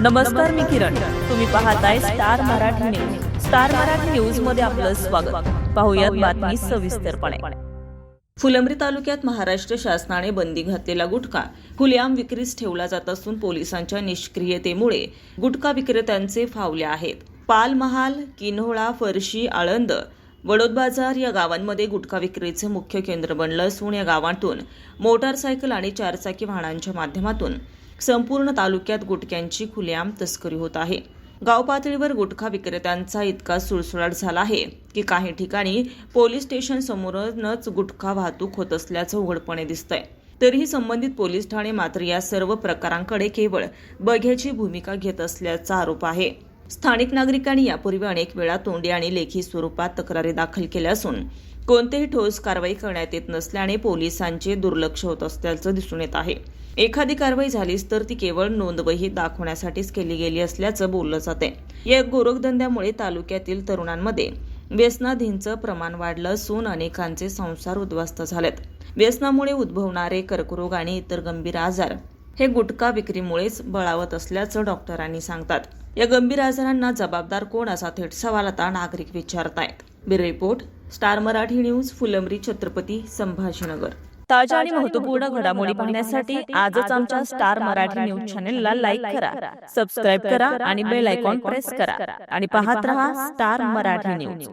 नमस्कार मी किरण. तुम्ही पाहताय star Marathi news. Star Marathi न्यूजमध्ये आपलं स्वागत. पाहुयात बातमी सविस्तरपणे. फुलंब्री तालुक्यात महाराष्ट्र शासनाने बंदी घातलेला गुटखा खुलेआम विक्रीस ठेवला जात असून पोलिसांच्या निष्क्रियतेमुळे गुटखा विक्रेत्यांचे फावले आहेत. पालमहाल किन्होळा फरशी आळंद वडोद बाजार या गावांमध्ये गुटखा विक्रीचे मुख्य केंद्र बनलं असून या गावातून मोटारसायकल आणि चारचाकी वाहनांच्या माध्यमातून संपूर्ण तालुक्यात गुटख्यांची खुलेआम तस्करी होत आहे. गाव पातळीवर गुटखा विक्रेत्यांचा इतका सुळसुळाट झाला आहे की काही ठिकाणी पोलीस स्टेशन समोरूनच गुटखा वाहतूक होत असल्याचं उघडपणे दिसतंय. तरीही संबंधित पोलीस ठाणे मात्र या सर्व प्रकारांकडे केवळ बघ्याची भूमिका घेत असल्याचा आरोप आहे. स्थानिक नागरिकांनी यापूर्वी अनेक वेळा तोंडी आणि लेखी स्वरूपात तक्रारी दाखल केल्या असून कोणतेही ठोस कारवाई करण्यात येत नसल्याने पोलिसांचे दुर्लक्ष होत असल्याचं दिसून येत आहे. एखादी कारवाई झालीच तर ती केवळ नोंदवही दाखवण्यासाठीच केली गेली असल्याचं बोललं जाते या गोरखधंद्यामुळे तालुक्यातील तरुणांमध्ये व्यसनाधींचं प्रमाण वाढलं असून अनेकांचे संसार उद्ध्वस्त झालेत. व्यसनामुळे उद्भवणारे कर्करोग आणि इतर गंभीर आजार हे गुटखा विक्रीमुळेच बळावत असल्याचं डॉक्टरांनी सांगतात. या गंभीर आजारांना जबाबदार कोण असा थेट सवाल आता नागरिक विचारतायत. Bureau report star Marathi news Phulambri Chhatrapati Sambhajinagar. ताज्या आणि महत्त्वपूर्ण घडामोडी पाहण्यासाठी आजच आमच्या स्टार मराठी न्यूज चॅनेलला लाईक करा सबस्क्राईब करा आणि बेल आयकॉन प्रेस करा आणि पाहत रहा स्टार मराठी न्यूज.